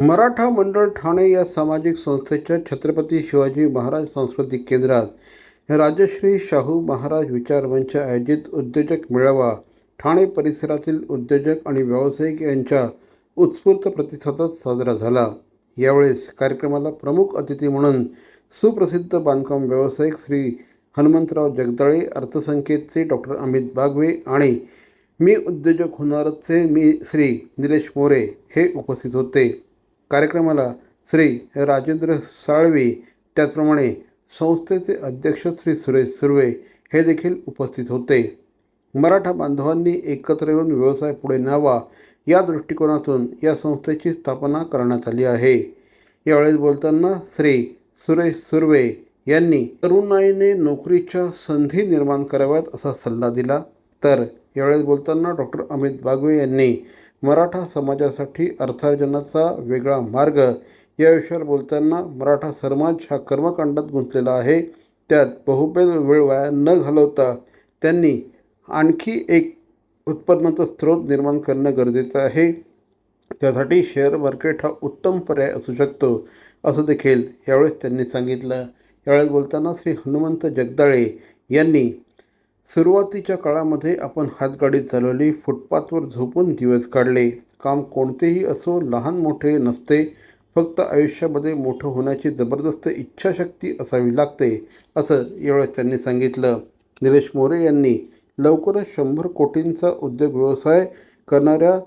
मराठा मंडळ ठाणे या सामाजिक संस्थेच्या छत्रपती शिवाजी महाराज सांस्कृतिक केंद्रात राजश्री शाहू महाराज विचार मंच आयोजित उद्योजक मेळावा ठाणे परिसरातील उद्योजक आणि व्यावसायिक यांच्या उत्स्फूर्त प्रतिसादात साजरा झाला. यावेळेस कार्यक्रमाला प्रमुख अतिथी म्हणून सुप्रसिद्ध बांधकाम व्यावसायिक श्री हनुमंतराव जगदाळे अर्थसंकेतचे डॉक्टर अमित बागवे आणि मी उद्योजक होणारचे मी श्री निलेश मोरे हे उपस्थित होते. कार्यक्रमाला श्री राजेंद्र साळवे त्याचप्रमाणे संस्थेचे अध्यक्ष श्री सुरेश सुर्वे हे देखील उपस्थित होते. मराठा बांधवांनी एकत्र येऊन व्यवसाय पुढे न्यावा या दृष्टिकोनातून या संस्थेची स्थापना करण्यात आली आहे. यावेळेस बोलताना श्री सुरेश सुर्वे यांनी तरुणाईने नोकरीच्या संधी निर्माण कराव्यात असा सल्ला दिला. तर यावेळेस बोलताना डॉक्टर अमित बागवे यांनी मराठा समाजासाठी अर्थार्जनाचा वेगळा मार्ग या विषयावर बोलताना मराठा समाज हा कर्मकांडात गुंतलेला आहे. त्यात बहुपेल वेळ वाया न घालवता त्यांनी आणखी एक उत्पन्नाचा स्रोत निर्माण करणं गरजेचं आहे. त्यासाठी शेअर मार्केट हा उत्तम पर्याय असू शकतो असं देखील यावेळेस त्यांनी सांगितलं. यावेळेस बोलताना श्री हनुमंत जगदाळे यांनी सुरुवातीच्या काळामध्ये आपण हातगाडी चालवली फुटपाथवर झोपून दिवस काढले. काम कोणतेही असो लहान मोठे नसते. फक्त आयुष्यामध्ये मोठं होण्याची जबरदस्त इच्छाशक्ती असावी लागते असं यावेळेस त्यांनी सांगितलं. निलेश मोरे यांनी लवकरच शंभर कोटींचा उद्योग व्यवसाय करणाऱ्या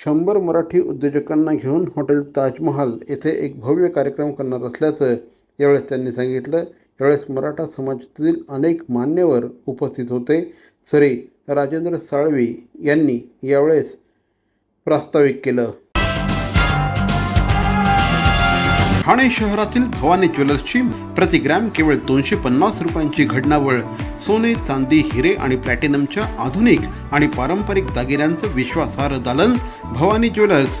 शंभर मराठी उद्योजकांना घेऊन हॉटेल ताजमहाल येथे एक भव्य कार्यक्रम करणार असल्याचं यावेळेस त्यांनी सांगितलं. त्यावेळेस मराठा समाजातील अनेक मान्यवर उपस्थित होते. श्री राजेंद्र साळवी यांनी यावेळेस प्रास्ताविक केलं. ठाणे शहरातील भवानी ज्वेलर्सची प्रति ग्रॅम केवळ दोनशे पन्नास रुपयांची घडणावळ सोने चांदी हिरे आणि प्लॅटिनमच्या आधुनिक आणि पारंपरिक दागिन्यांचं विश्वासार्ह दालन Bhavani jewellers